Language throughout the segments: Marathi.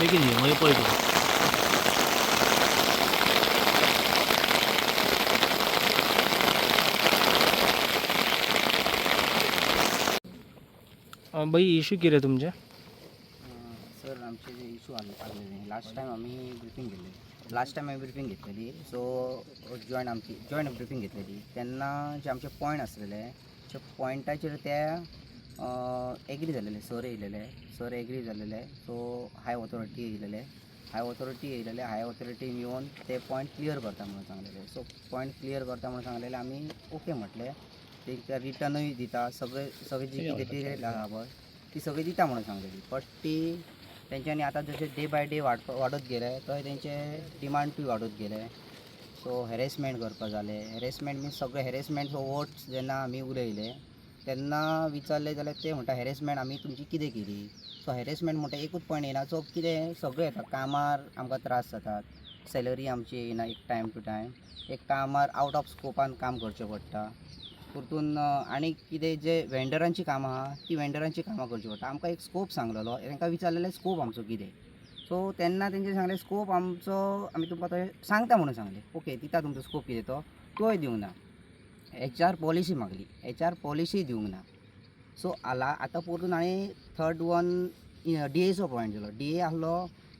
बेगीन ये तुका अं, बाई इशू कितें तुमचे सर आमचे जे इशू आले आलेले लास्ट टाईम आम्ही ब्रिफिंग घेतली लास्ट टाईम आम्ही ब्रिफिंग घेतलेली सो आमची जॉईंट ब्रिफिंग घेतलेली त्यांना जे आमचे पॉईंट असलेले त्या पॉईंटाचेर ते एग्री झालेले सर येयलेले सर एग्री झालेले सो हाय ऑथॉरिटी येयलेले हाय ऑथॉरिटी येयलेले हाय ऑथॉरिटीन येऊन ते पॉईंट क्लियर करता म्हणून सांगलेले सो पॉईंट क्लियर करता म्हणून सांगलेले आम्ही ओके म्हटले. ते रिटर्नूय दिता. सगळे सगळे जी कितें आहा पळय ती सगळी दिता म्हणून सांगलेली बट ती तेंच्यांनी आतां जशें डे बाय डे वाड वाडत गेले थंय तेंचे डिमांडूय वाडत गेले सो हॅरेसमेंट करपा जाले हॅरेसमेंट मीन्स सगळे हॅरेसमेंट वोट्स जेन्ना आमी उलयले तेन्ना विचारले जाल्यार ते म्हणटा हॅरेसमेंट आमी तुमची कितें केली? सो हॅरेसमेंट म्हणटा एकूच पॉयंट येना सो कितें सगळें येता कामार आमकां त्रास जातात. सॅलरी आमची येना एक टायम टू टायम एक कामार आवट ऑफ स्कोपान काम करचें पडटा. परतून आनी कितें जे वेंडरांची कामां आहा ती वेंडरांची कामां करची पडटा. आमकां एक स्कोप सांगलेलो. तांकां विचारलेलें स्कोप आमचो कितें? सो तेन्ना तेंचे सांगलें स्कोप आमचो आमी तुमकां थंय सांगता म्हणून सांगलें. ओके दिता तुमचो स्कोप कितें तो? तोय दिवना. एच आर पॉलिसी मागली. एच आर पॉलिसी दिवंक ना. सो आला आतां परतून हांवें थर्ड वन डी एचो पॉयंट दिलो डी ए आसलो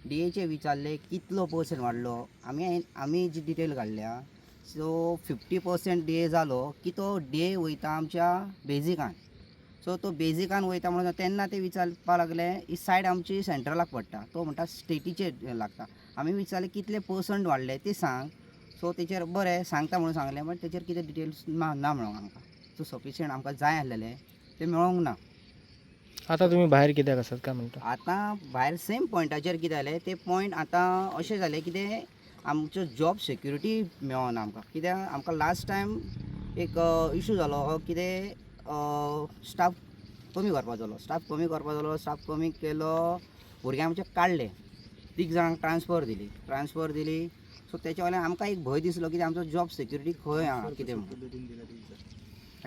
डी एचे विचारले कितलो पर्संट वाडलो आमी आमी जी डिटेल काडल्या सो फिफ्टी पर्संट डे जालो की तो डे वयता आमच्या बेजिकान सो तो बेजिकान वयता म्हणून तेन्ना ते विचारपा लागले ही सायड आमची सेंट्रलाक पडटा तो म्हणटा स्टेटीचेर लागता. आमी विचारले कितले पर्संट वाडले ते सांग. सो तेचेर बरें सांगता म्हणून सांगलें बट तेचेर कितें डिटेल्स ना ना मेळोंक आमकां सो सफिशियंट आमकां जाय आसलेले ते मेळोंक ना. आता तुम्ही बाहेर कित्याक आसात काय म्हणटा आतां भायर सेम पॉयंटाचेर कितें जालें ते पॉयंट आतां अशें जालें कितें आमचो जॉब सेक्युरिटी मेळना आमकां. कित्याक आमकां लास्ट टायम एक इशू जालो हो कितें स्टाफ कमी करपा जालो स्टाफ कमी करपा जालो स्टाफ कमी केलो भुरगे आमचे काडले तीग जाणांक ट्रान्सफर दिली. ट्रान्सफर दिली सो तेच्या वयल्यान आमकां एक भंय दिसलो कितें आमचो जॉब सेक्युरिटी खंय आहा कितें म्हणून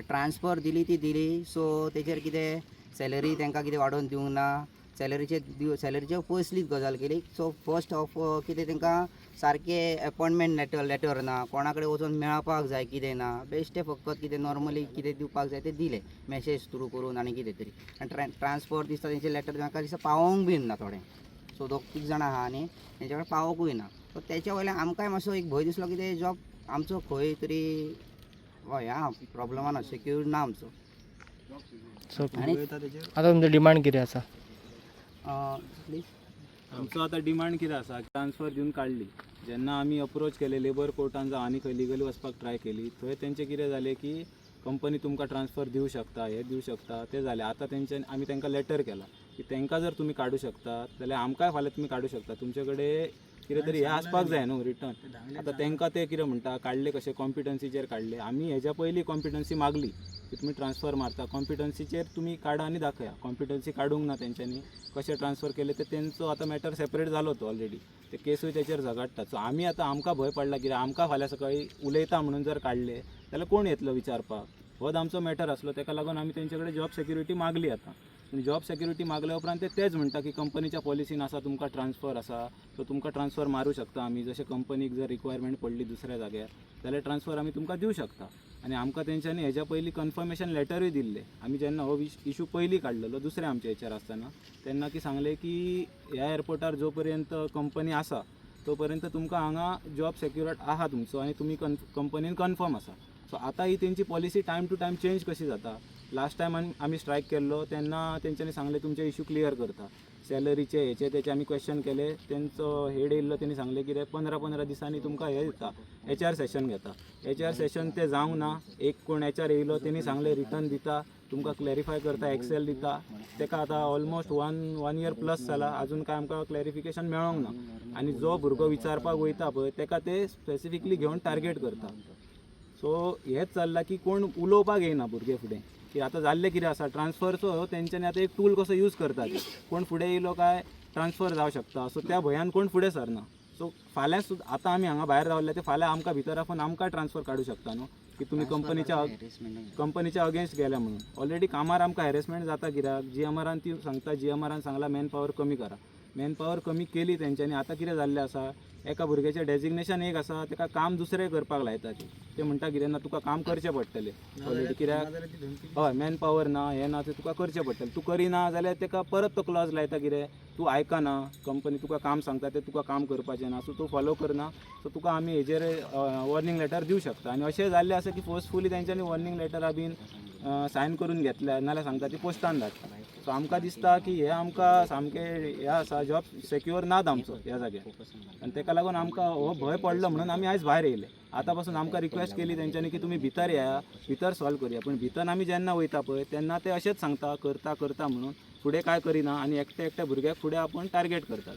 ट्रान्सफर दिली ती दिली. सो तेचेर कितें सॅलरी तांकां कितें वाडोवन दिवंक ना सॅलरीचे दिव सॅलरीचे पयसलीच गजाल केली. सो फर्स्ट ऑफ कितें तांकां सारके अपॉयंटमेंट लेटर लेटर ना कोणा कडेन वचून मेळपाक जाय कितें ना बेश्टे फकत कितें नॉर्मली कितें दिवपाक जाय तें दिलें. मॅसेज थ्रू करून आनी कितें तरी. आनी ट्रा ट्रान्सफर दिसता तेंचे लेटर म्हाका दिसता पावोंक बीन ना थोडें. सो दोग तीग जाणां आहा न्ही तेंच्या कडेन पावोकूय ना. सो तेच्या वयल्यान आमकांय मातसो एक भंय दिसलो की ते जॉब आमचो खंय तरी हय आं प्रॉब्लमान सेक्यूर ना आमचो. सो आनी आता तुमचं डिमांड कितें आसा? प्लीज आमचो आतां डिमांड कितें आसा? ट्रान्सफर दिवन काडली जेन्ना आमी अप्रोच केले लेबर कोर्टान जावं आनी खंय लिगली वचपाक ट्राय केली थंय तेंचें कितें जालें की कंपनी तुमकां ट्रान्सफर दिवं शकता हे दिवं शकता तें जालें आतां तेंच्यान आमी तांकां लेटर केला की तांकां जर तुमी काडूं शकतात जाल्यार आमकांय फाल्यां तुमी काडूं शकता? तुमचे कडेन कितें तरी हें आसपाक जाय न्हू रिटर्न आतां तांकां ते कितें म्हणटा काडले कशे कॉम्पिटन्सीचेर काडले आमी हेज्या पयलीं कॉम्पिटन्सी मागली की तुमी ट्रान्सफर मारता. कॉम्पिटन्सीचेर तुमी काडा आनी दाखया कॉम्पिटन्सी काडूंक ना तेंच्यांनी कशें ट्रान्सफर केले ते तेंचो आतां मॅटर सेपरेट जालो तो ऑलरेडी ते केसूय तेचेर झगडटात सो आमी आतां आमकां भंय पडला कित्याक आमकां फाल्यां सकाळीं उलयता म्हणून जर काडले जाल्यार कोण येतलो विचारपाक? होच आमचो मॅटर आसलो ताका लागून आमी तेंचे कडेन जॉब सेक्युरिटी मागली आतां. आनी जॉब सेक्युरिटी मागल्या उपरांत ते तेच म्हणटा की कंपनीच्या पॉलिसीन आसा तुमकां ट्रान्सफर आसा सो तुमकां ट्रान्सफर मारूं शकता आमी जशें कंपनीक जर रिक्वायरमेंट पडली दुसऱ्या जाग्यार जाल्यार ट्रान्सफर आमी तुमकां दिवं शकता. आनी आमकां तेंच्यांनी हेज्या पयलीं कन्फर्मेशन लेटरूय दिल्ले. आमी जेन्ना हो इशू पयलीं काडलेलो दुसऱ्या आमच्या हेचेर आसतना तेन्ना की सांगलें की ह्या एअरपोर्टार जो पर्यंत कंपनी आसा तो पर्यंत तुमकां हांगा जॉब सेक्युरड आहा तुमचो आनी तुमी कन कंपनीन कन्फर्म आसा सो आतां ही तेंची policy time to time change कशी जाता? लास्ट टायम आमी स्ट्रायक केल्लो तेन्ना तेंच्यांनी सांगले तुमचे इश्यू क्लियर करता. सॅलरीचे हेचे त्याचे आम्ही क्वेश्चन केले. तेंचो हेड येयल्लो तेणी सांगले कितें पंदरा पंदरा दिसांनी तुमकां हे दिता. एच आर सेशन घेता. एच आर सेशन ते जावंक ना एक कोण एच आर येयलो तेणी सांगले रिटर्न दिता. तुमकां क्लॅरिफाय करता एक्सेल दिता. तेका आतां almost one one year plus जाला अजून काय आमकां क्लॅरिफिकेशन मेळोंक ना. आनी जो भुरगो विचारपाक वयता पळय तेका ते स्पेसिफिकली घेवन टार्गेट करता. सो हेंच चल्लां की कोण उलोवपाक येयना भुरगे फुडें. की आतां जाल्लें कितें आसा ट्रान्सफरचो तेंच्यांनी आतां एक टूल कसो यूज करतात? कोण फुडें येयलो काय? ट्रान्सफर जावं शकता. सो त्या भंयान कोण फुडें सरना सो फाल्यां सुद्दां आतां आमी हांगा भायर रावले ते फाल्यां आमकां भितर रावून आमकां ट्रान्सफर काडूं शकता न्हू की तुमी कंपनीच्या कंपनीच्या अगेन्स्ट गेल्या म्हणून. ऑलरेडी कामार आमकां हॅरेसमेंट जाता कित्याक जी एम आरान ती सांगता जी एम आरान सांगला मॅन पॉवर कमी करा. मॅन पॉवर कमी केली तेंच्यांनी आतां कितें जाल्लें आसा एका भुरग्याचें डेजिग्नेशन एक आसा तेका काम दुसरें करपाक लायता ती ते म्हणटा कितें ना तुका काम करचें पडटलें. ऑलरेडी कित्याक? हय मॅन पॉवर ना हें ना तें तुका करचें पडटलें. तूं करिना जाल्यार तेका परत तो क्लॉज लायता कितें तूं आयकना कंपनी तुका काम सांगता तें तुका काम करपाचें ना. सो तूं फॉलो करना सो तुका आमी हेजेर वॉर्निंग लेटर दिवं शकता. आनी अशें जाल्लें आसा की फोर्सफुली तेंच्यांनी वॉर्निंग लेटरां बीन सायन करून घेतल्या. नाल्यार सांगता ती पोस्टान धाडटा सो आमकां दिसता की हे आमकां सामकें हें आसा जॉब सेक्युअर नात आमचो ह्या जाग्यार. आनी तेका लागून आमकां हो भंय पडलो म्हणून आमी आयज भायर येयले. आतां पासून आमकां रिक्वेस्ट केली तेंच्यांनी की तुमी भितर येया भितर सॉल्व करया. पूण भितर आमी जेन्ना वयता पळय तेन्ना ते अशेंच सांगता करता करता म्हणून फुडें काय करिना आनी एकट्या एकट्या भुरग्याक फुडें आपूण टार्गेट करता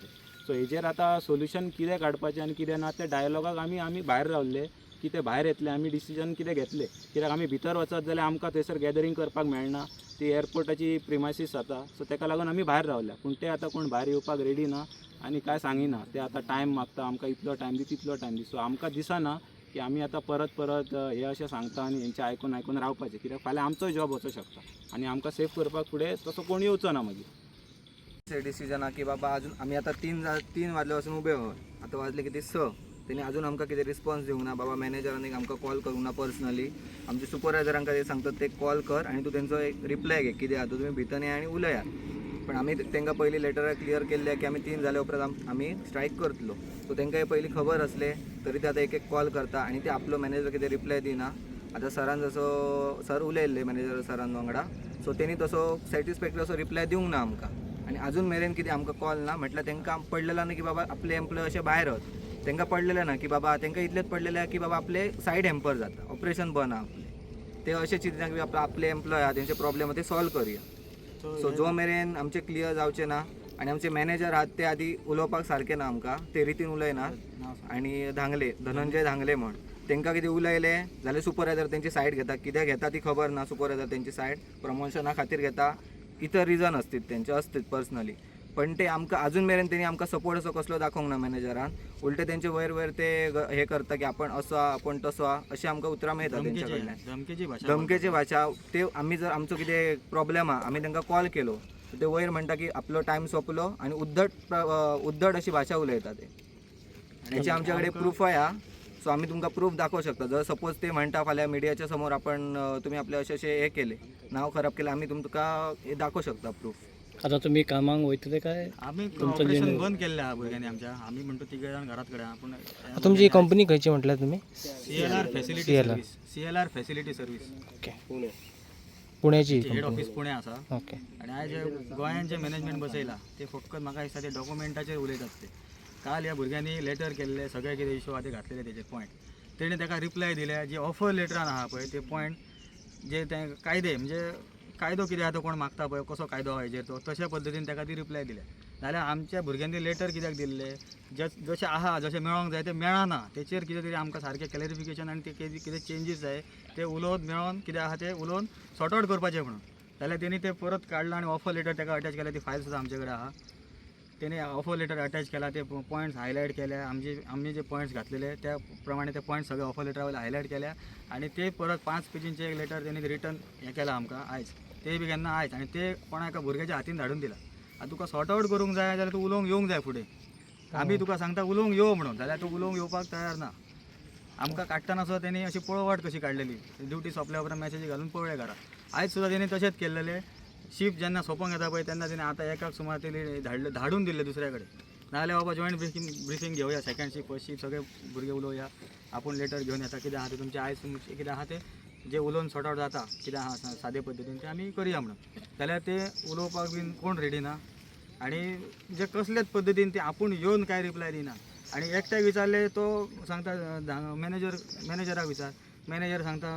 सो हेजेर आतां सोल्युशन कितें काडपाचें आनी कितें ना ते डायलॉगाक आमी आमी भायर रावल्ले. कितें भायर येतले आमी डिसिजन कितें घेतले? कित्याक आमी भितर वचत जाल्यार आमकां थंयसर गॅदरींग करपाक मेळना ती एअरपोर्टाची प्रिमायसीस जाता सो तेका लागून आमी भायर रावल्या. पूण ते आतां कोण भायर येवपाक रेडी ना आनी कांय सांगिना. ते आतां टायम मागता आमकां इतलो टायम दी तितलो टायम दी. सो आमकां दिसना की आमी आतां परत परत हे अशें सांगता आनी हेंचें आयकून आयकून रावपाचें. कित्याक? फाल्यां आमचोय जॉब वचूं शकता. आनी आमकां सेफ करपाक फुडें तसो कोण येवचो ना मागीर डिसिजन की बाबा अजून आम्ही आता तीन तीन तीन वाजल्यापासून उभे आहोत. आता वाजले किती? स. त्यांनी अजून आमकां कितें रिस्पॉन्स दिवंक ना? बाबा मॅनेजरांनी आमकां कॉल करूंक ना पर्सनली आमचे सुपरवायजरांक ते सांगतात ते कॉल कर आणि तू तेंचो एक रिप्लाय घे. कितें आहा तुमी तुम्ही भितर या आणि उलया. पण आम्ही तेंकां पयलीं लेटर क्लियर केल्ले की आमी तीन जाल्या उपरांत आमी स्ट्रायक करतलो. सो तांकां हे पयलीं खबर असले तरी ते आतां एक एक कॉल करता आणि ते आपलो मॅनेजर कितें रिप्लाय दिना आता सरान जसो सर उलयल्ले मॅनेजर सरान वांगडा सो तेणी तसो सॅटिस्फॅक्टरी असो रिप्लाय दिवंक ना आमकां. आणि अजून मेरेन कितें आमकां कॉल ना? म्हटल्यार तेंकां पडलेलं ना की बाबा आपले एम्प्लॉय अशे भायर आहात. तांकां पडलेलें ना की बाबा तांकां इतलेंच पडलेलें आहा की बाबा आपले सायड हॅम्पर जाता ऑपरेशन बंद आहा आपले. ते अशें चिंतना की आपले एम्प्लॉय आहा तेंचे प्रॉब्लेम ते सॉल्व करुया. सो जो मेरेन आमचे क्लियर जावचे ना आणि आमचे मॅनेजर आहात ते आधी उलोवपाक सारखे ना आमकां. ते रितीन उलयनात आणि धांगले धनंजय धांगले म्हण. तांकां कितें उलयले जाल्यार सुपरवायझर तेंची सायड घेता. कित्याक घेता ती खबर ना सुपरवायझर तेंची सायड प्रमोशना खातीर घेता. इतर रिजन असतील तेंचे असतील पर्सनली पण ते आमकां अजून मेरेन तेणी आमकां सपोर्ट असो कसलो दाखोवंक ना मॅनेजरान उलटे तेंचे वयर वयर ते हे करता की आपण असो आहा, आपण तसो आहा अशी आमकां उतरां मेळटा तेंच्या कडल्यान धमकेची भाशा ते आम्ही जर आमचो कितें प्रॉब्लेम आहा आमी तांकां कॉल केलो ते वयर म्हणटा की आपलो टायम सोंपलो आनी उद्धट उद्धट अशी भाशा उलयता ते. हेचे आमच्या कडेन प्रूफय हा. सो आमी तुमकां प्रूफ दाखोवं शकता. जर सपोज ते म्हणटा फाल्यां मिडियाच्या समोर आपण तुम्ही आपले अशे अशे हे केले नाव खराब केले आमी तुमकां हे दाखोवं शकता प्रूफ आता तुम्ही कामाक वयतले काय? आम्ही तुमचं ऑपरेशन बंद केलेलं आहे भुरग्यांनी आमच्या. आम्ही म्हणतो तिघे जण घरात कडे आपण तुमची कंपनी खंयची म्हटल्यार तुम्ही? C L R facility CLR. C L R facility service okay पुण्याची हेड ऑफिस पुणे आसा ओके आणि आयज जे गोंयान जे मॅनेजमेंट बसयला ते फक्त म्हाका दिसता ते डॉक्युमेंटाचेर उलयतात ते काल ह्या भुरग्यांनी लेटर केल्ले सगळे कितें इशू आहा ते घातलेले तेचे पॉयंट तेणे ताका रिप्लाय दिले जे ऑफर लेटरान आहा पळय ते पॉयंट जे ते कायदे म्हणजे कायदो कितें आसा तो कोण मागता पळय कसो कायदो आहा हेजेर तो तशा पद्दतीन ताका ती रिप्लाय दिल्या. नाल्यार आमच्या भुरग्यांनी लेटर कित्याक दिल्ले? जशें आहा जशें मेळोंक जाय तें मेळना तेचेर कितें तरी आमकां सारकें क्लॅरिफिकेशन आनी ते कितें चेंजीस जाय ते उलोवन मेळोन कितें आहा ते उलोवन सॉर्ट आउट करपाचें म्हणून. जाल्यार तेणी ते परत काडलां आनी ऑफर लेटर ताका अटॅच केल्या ती फायल सुद्दां आमचे कडेन आहा. तेणे ऑफर लेटर अटॅच केला ते पॉयंट्स हायलायट केले आमचे आम्ही जे पॉयंट्स घातलेले त्या प्रमाणे ते पॉयंट्स सगळे ऑफर लेटरावर हायलायट केल्या. आणि ते परत पांच पेजींचे एक लेटर त्यांनी रिटर्न हें केलां आमकां आयज. ते बी केन्ना आयज आनी ते कोणा एका भुरग्याच्या हातीन धाडून दिला. आतां तुका सॉर्ट आउट करूंक जाय जाल्यार तूं उलोवंक येवंक जाय फुडें. आमी तुका सांगता उलोवंक यो म्हणून. जाल्यार तूं उलोवंक येवपाक तयार ना. आमकां काडटना सुद्दां तेणी अशी पळवाट कशी काडलेली ड्युटी सोंपल्या उपरांत मॅसेजी घालून पळय घरा. आयज सुद्दां तेणी तशेंच केल्लेले. शिफ्ट जेन्ना सोंपोंक येता पळय तेन्ना तेणी आतां एकाक सुमार तेणी धाडले धाडून दिले दुसऱ्या कडेन. नाजाल्यार बाबा जॉयंट ब्रिफिंग ब्रिफिंग घेवया सेकंड शिफ्ट फर्स्ट शिफ्ट सगळे भुरगे उलोवया. आपूण लेटर घेवन येता कितें आहा ते तुमचे आयज तुमचे कितें आहा ते? जे उलोवन सॉर्ट आउट जाता कितें आहा सादे पद्दतीन ते आमी करया म्हणून. जाल्यार ते उलोवपाक बीन कोण रेडी ना? आणि जे कसलेच पद्दतीन ते आपूण येवन काय रिप्लाय दिना आणि एकट्याक विचारले तो सांगता मॅनेजर मॅनेजराक विचार. मॅनेजर सांगता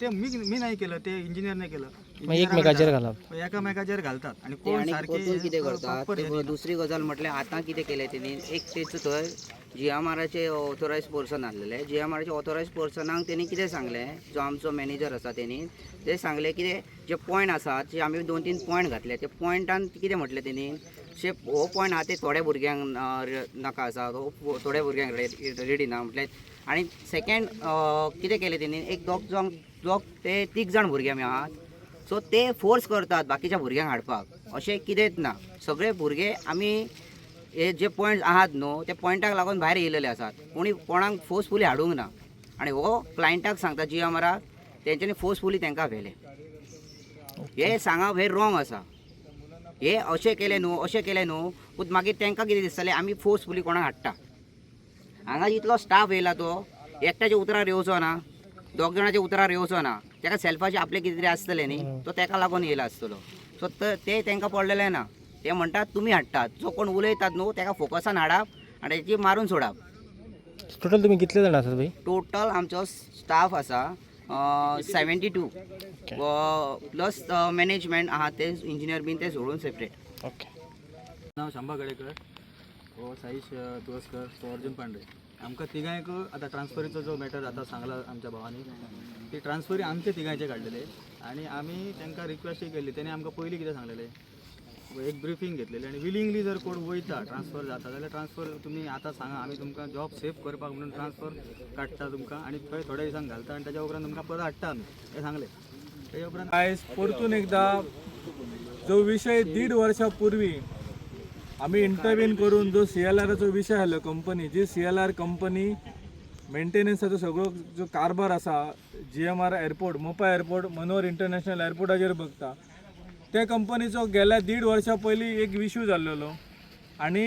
ते मी मी नाही केलं ते इंजिनियरने केलं. मग एकमेकाचेर घालप एकामेकाचेर घालतात. आणि कोण आणि सारखे कितें करतात? हे. दुसरी गजाल म्हटल्यार आतां कितें केलें तेणी एक तेच थंय जी एम आराचे ऑथोरायज पर्सन आसलेले जी एम आराचे ऑथोरायज पर्सनाक तेणी कितें सांगलें जो आमचो मॅनेजर आसा तेणी ते सांगले कितें जे पॉयंट आसात जे आमी दोन तीन पॉयंट घातले ते पॉयंटान कितें म्हटलें तेणी अशे हो पॉयंट आहा ते थोड्या भुरग्यांक नाका आसा हो, हो थोड्या भुरग्यांक रेडी ना म्हटल्यार आनी सेकेंड कितें केलें तेणी एक दोग जाण दोग ते तीग जाण भुरगे आमी आहात. सो ते फोर्स करतात बाकीच्या भुरग्यांक हाडपाक. अशें कितेंच ना. सगळे भुरगे आमी हे जे पॉयंट आहात न्हू ते पॉयंटाक लागून भायर येयलेले आसात कोणी कोणाक फोर्सफुली हाडूंक ना. आनी हो क्लायंटाक सांगता जी आमराक तेंच्यांनी फोर्सफुली तांकां व्हेले हे सांगप हे रॉंग आसा हे अशें केलें न्हू अशें केलें न्हू पूण मागीर तांकां कितें दिसतलें आमी फोर्सफुली कोणाक हाडटा. हांगा जितलो स्टाफ येयला तो एकट्याच्या उतरार येवचो ना दोग जाणांच्या उतरार येवचो ना ताका सेल्फाचे आपले कितें तरी आसतलें न्ही तो ताका लागून येयला आसतलो सो त- ते तांकां पडलेलें ना. ते म्हणटात तुमी हाडटात जो कोण उलयतात न्हू ताका फोकसान हाडप आनी तेची मारून सोडप टोटल तुम्ही कितले जाण आसात भाई? टोटल आमचो स्टाफ आसा सेवेंटी टू प्लस मॅनेजमेंट आहा ते इंजिनियर बीन ते सोडून सेपरेट ओके नाव शांबा गडेकर. हो साईश तुळसकर तो अर्जुन पांढरे आमकां तिगांयक आतां ट्रान्सफरीचो जो मॅटर आतां सांगला आमच्या भावानी ती ट्रान्सफरी आमचे तिगांयचे काडलेले आनी आमी तांकां रिक्वेस्टूय केल्ली तेणे आमकां पयलीं कितें सांगलेलें? एक ब्रिफींग घेतलेली आनी विलिंगली जर कोण वयता ट्रान्सफर जाता जाल्यार ट्रान्सफर तुमी आतां सांगा आमी तुमकां जॉब सेव करपाक म्हणून ट्रान्सफर काडटा तुमकां आनी थंय थोड्या दिसांक घालता आनी ताज्या उपरांत तुमकां परत हाडटा आमी हें सांगलें. ताज्या उपरांत आयज परतून एकदां जो विशय दीड वर्षापूर्वी आम्ही इंटरव्हीन करून जो सी एल आराचो विशय आसलो कंपनी जी सी एल आर कंपनी मेंटेनन्साचो सगळो जो कारभार आसा G M R airport Mopa airport Manohar international एअरपोर्टाचेर बघता त्या कंपनीचो गेल्या दीड वर्सां पयलीं एक इश्यू जाल्लो आनी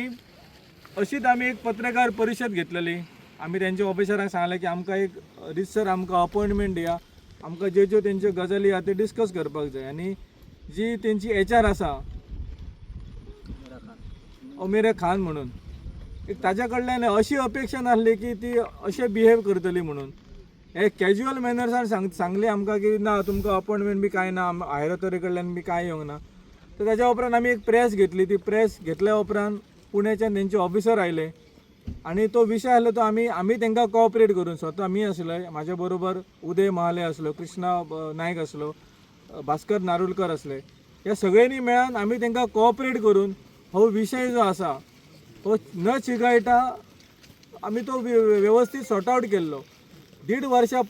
अशीच आमी एक पत्रकार परिशद घेतलेली. आमी तेंच्या ऑफिसरांक सांगलें की आमकां एक रिसर आमकां अपॉयंटमेंट दिया. आमकां ज्यो ज्यो तेंच्यो गजाली आहा त्यो डिस्कस करपाक जाय. आनी जी तेंची एच आर आसा अमिरा खान म्हणून एक ताज्या कडल्यान अशी अपेक्षा नासली की ती अशें बिहेव करतली म्हणून. हे कॅज्युअल मॅनर्सान सांग सांगली आमकां की ना तुमकां अपॉयंटमेंट बी कांय ना हायर कडल्यान बी कांय येवंक ना. तर ताच्या उपरांत आमी एक प्रेस घेतली. ती प्रेस घेतल्या उपरांत पुण्याच्यान तेंचे ऑफिसर आयले. आनी तो विशय आसलो तो आमी आमी तेंकां कॉपरेट करून स्वता मी आसलो म्हाज्या बरोबर उदय महाले आसलो कृष्णा नायक आसलो भास्कर नारुलकर असले ह्या सगळ्यांनी मेळून आमी तेंकां कॉपरेट करून हो विशय जो आसा तो न चिगायटा आमी तो वे- वेवस्थीत सॉर्ट आवट केल्लो. दीड वर्सां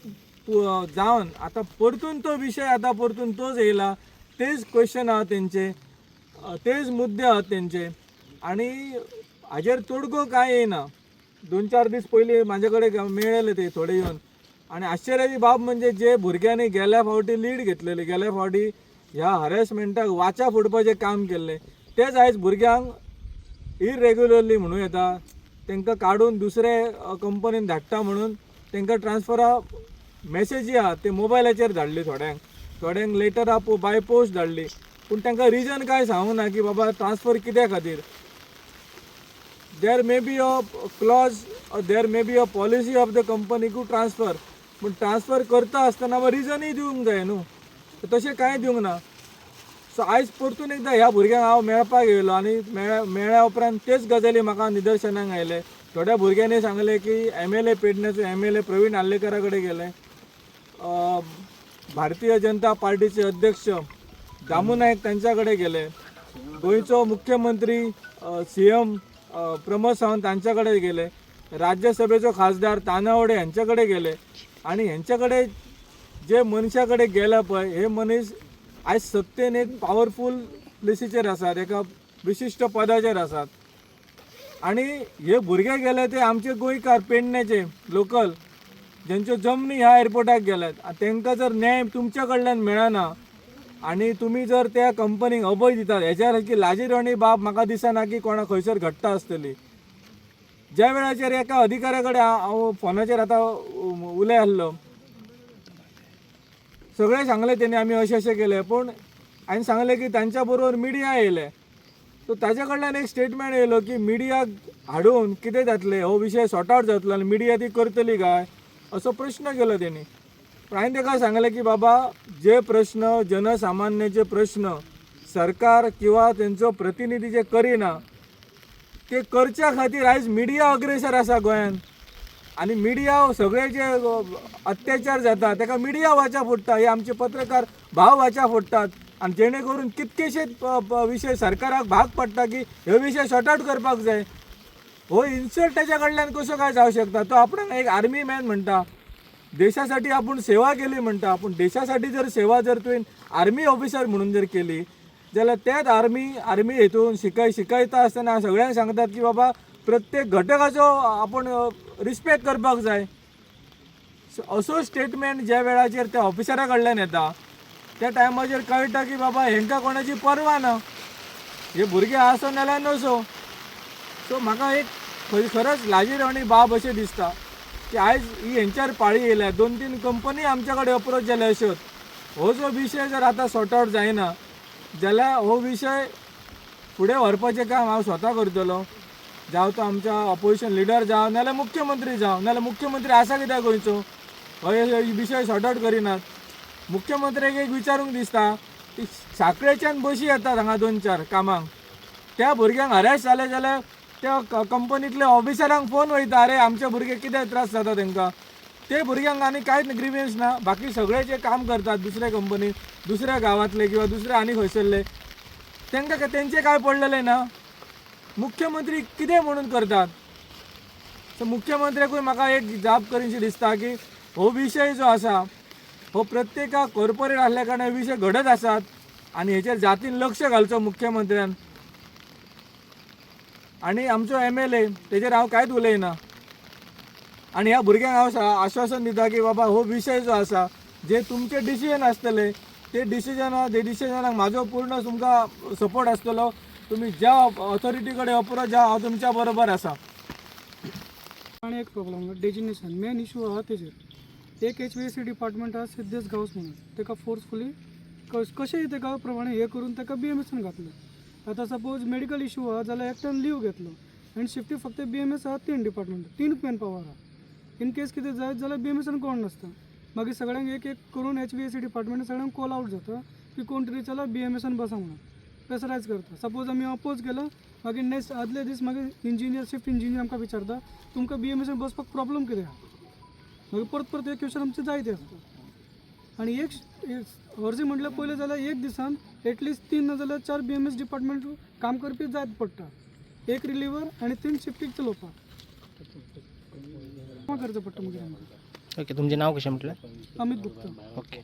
जावन आतां परतून तो विशय आतां परतून तोच येयला तेच क्वेश्चन आहा तेंचे तेच मुद्दे आहात तेंचे आनी हाजेर तोडगो कांय येयना दोन चार दीस पयलीं म्हाजे कडेन मेळ्ळेले ते थोडे येवन आनी आश्चर्याची बाब म्हणजे जे भुरग्यांनी गेल्या फावटी लीड घेतलेली गेल्या फावटी ह्या हरेसमेंटाक वाचा फोडपाचें काम केल्लें तेच आयज भुरग्यांक इरेग्युलरली म्हणूं येता तांकां काडून दुसरे कंपनीन धाडटा म्हणून तांकां ट्रान्सफरा मॅसेजी आहा ते मोबायलाचेर धाडली थोड्यांक. थोड्यांक लेटर आप बाय पोस्ट धाडली. पूण तांकां रिजन कांय सांगूंक ना की बाबा ट्रान्सफर कित्या खातीर? There may be a clause there may be a policy of the company to transfer पूण ट्रान्सफर करता आसतना रिजनूय दिवंक जाय न्हू. तशें कांय दिवंक ना? सो आयज परतून एकदां ह्या भुरग्यांक हांव मेळपाक येयलो आनी मेळ्या मेळ्ळ्या उपरांत तेच गजाली म्हाका निदर्शनाक आयले. थोड्या भुरग्यांनी सांगलें की एम एल ए पेडण्याचो एम एल ए प्रवीण आल्लेकरा कडेन गेले भारतीय जनता पार्टीचे अध्यक्ष दामू नायक तांच्या कडेन गेले. गोंयचो मुख्यमंत्री सी एम प्रमोद सावंत तांच्या कडेन गेले. राज्यसभेचो खासदार तानावडे यांच्याकडे गेले. आनी यांच्याकडे कडेन जे मनशा कडेन गेला पळय हे मनीस आयज सत्तेन एक पावरफूल प्लेसीचेर आसात एका विशिश्ट पदाचेर आसात आनी हे भुरगे गेले ते आमचे गोंयकार पेडण्याचे लोकल ज्यांच्यो जमनी ह्या एअरपोर्टाक गेल्यात तांकां जर न्याय तुमच्या कडल्यान मेळना आनी तुमी जर त्या कंपनीक अभय दितात हेच्या सारकी लाजीरवाणी बाब म्हाका दिसना की कोणा खंयसर घडटा आसतली ज्या वेळाचेर एका अधिकाऱ्या कडेन हांव फोनाचेर आतां उलय आसलो सगळे सांगले तेणी आमी अशें अशें केलें पूण हांवें सांगलें की तांच्या बरोबर मिडिया येयले. सो ताच्या कडल्यान एक स्टेटमेंट येयलो की मिडियाक हाडून कितें जातलें हो विशय सॉर्ट आवट जातलो आनी मिडिया ती करतली काय? असो प्रश्न केलो तेणी पण हांवें ताका सांगलें की बाबा जे प्रश्न जनसामान्याचे प्रश्न सरकार किंवा तेंचो प्रतिनिधी जे करिना ते करच्या खातीर आयज मिडिया अग्रेसर आसा गोंयांत आनी मिडिया सगळे जे अत्याचार जाता ताका मिडिया वाचा फोडटा हे आमचे पत्रकार भाव वाचा फोडटात आनी जेणे करून कितकेशे विशय सरकाराक भाग पडटा की हे विशय सॉर्ट आवट करपाक जाय. हो इन्सल्ट त्याच्या कडल्यान कसो काय जावं शकता? तो आपण एक आर्मी मॅन म्हणटा. देशासाठी आपण सेवा केली म्हणटा. पूण देशासाठी जर सेवा जर तुवें आर्मी ऑफिसर म्हणून जर केली जाल्यार त्याच आर्मी आर्मी हेतून शिकाय शिकयता आसतना सगळ्यांक सांगतात की बाबा प्रत्येक घटकाचो आपण रिस्पेक्ट करपाक जाय. असो स्टेटमेंट ज्या वेळाचेर त्या ऑफिसरा कडल्यान येता त्या टायमाचेर कळटा की बाबा हांकां कोणाची पर्वा ना. हे भुरगे आसो नाल्यार नसो. सो म्हाका एक खंय- खरंच लाजीरवाणी बाब अशें दिसता की आयज ही हेंच्यार पाळी येयल्या. दोन तीन कंपनी आमच्या कडेन अप्रोच जाल्या अश्योच हो जो विशय जर आतां सॉर्ट आवट जायना जाल्यार हो विशय फुडें व्हरपाचें काम हांव स्वता करतलो. जावं तो आमच्या ऑपोजिशन लिडर जावं नाल्यार मुख्यमंत्री जावं. नाल्यार मुख्यमंत्री आसा कित्याक गोंयचो हो हे विशय सॉर्ट आवट करिनात. मुख्यमंत्र्याक एक विचारूंक दिसता की साखळेच्यान बशी येतात हांगा दोन चार कामांक. त्या भुरग्यांक हरेश जाले जाल्यार त्या कंपनींतल्या ऑफिसरांक फोन वयता अरे आमचे भुरगे कितें त्रास जाता तांकां? ते भुरग्यांक आनी कांयच ग्रिवियन्स ना बाकी सगळे जे काम करतात दुसऱ्या कंपनीत दुसऱ्या गांवांतले किंवा दुसऱ्या आनी खंयसरले तांकां तेंचे काय पडलेले ना? मुख्यमंत्री कितें म्हणून करतात? सो मुख्यमंत्र्याकूय म्हाका एक जाप करीशी दिसता की हो विशय जो आसा हो प्रत्येकाक कॉर्पोरेट आसल्या कारणान विशय घडत आसात आनी हेचेर जातीन लक्ष घालचो मुख्यमंत्र्यान. आनी आमचो एम एल ए तेजेर हांव कांयच उलयना आनी ह्या भुरग्यांक हांव आश्वासन दिता की बाबा हो विशय जो आसा जे तुमचे डिसिजन आसतले ते डिसिजना ते डिसिजनाक म्हाजो पूर्ण तुमकां सपोर्ट आसतलो तुमी ज्या ऑथॉरिटी कडेन अप्रोच हांव तुमच्या बरोबर आसा आणि एक प्रॉब्लम डेजिनेशन मेन इशू आहा. तेजेर एक एच व्ही सी डिपार्टमेंट आहा सिद्धेश गावस म्हणून. ताका फोर्सफुली कश कशेंय ताका प्रमाणे हे करून ताका बी एम एसान घातलं. आतां सपोज मेडिकल इशू आहा जाल्यार एकट्यान लीव घेतलो. आनी शिफ्टी फक्त बी एम एस आहा तीन डिपार्टमेंट तीन मॅन पावर आहा इन केस कितें जायत जाल्यार बी एम एसान कोण नासता. मागीर सगळ्यांक एक एक करून H B S C department सगळ्यांक कॉल आउट जाता की कोण तरी चला बी एम एसान बसा म्हणून. प्रेसरायज करता. सपोज आमी अपोज केलो मागीर नेक्स्ट आदले दीस मागीर इंजिनियर शिफ्ट इंजिनियर आमकां विचारता तुमकां बी एम एसान बसपाक प्रॉब्लम कितें आहा मागीर परत परत हे क्वेश्चन आमचे जायते आसता आनी एक एक अर्जी म्हटल्यार पयलें जाल्यार एक दिसान एटलिस्ट तीन ना जाल्यार चार बी एम एस डिपार्टमेंट काम करपी जायत पडटा एक रिलिवर आनी तीन शिफ्टीक चलोवपाक करचो पडटा ओके तुमचें नाव कशें म्हटलें? अमित गुप्ता. ओके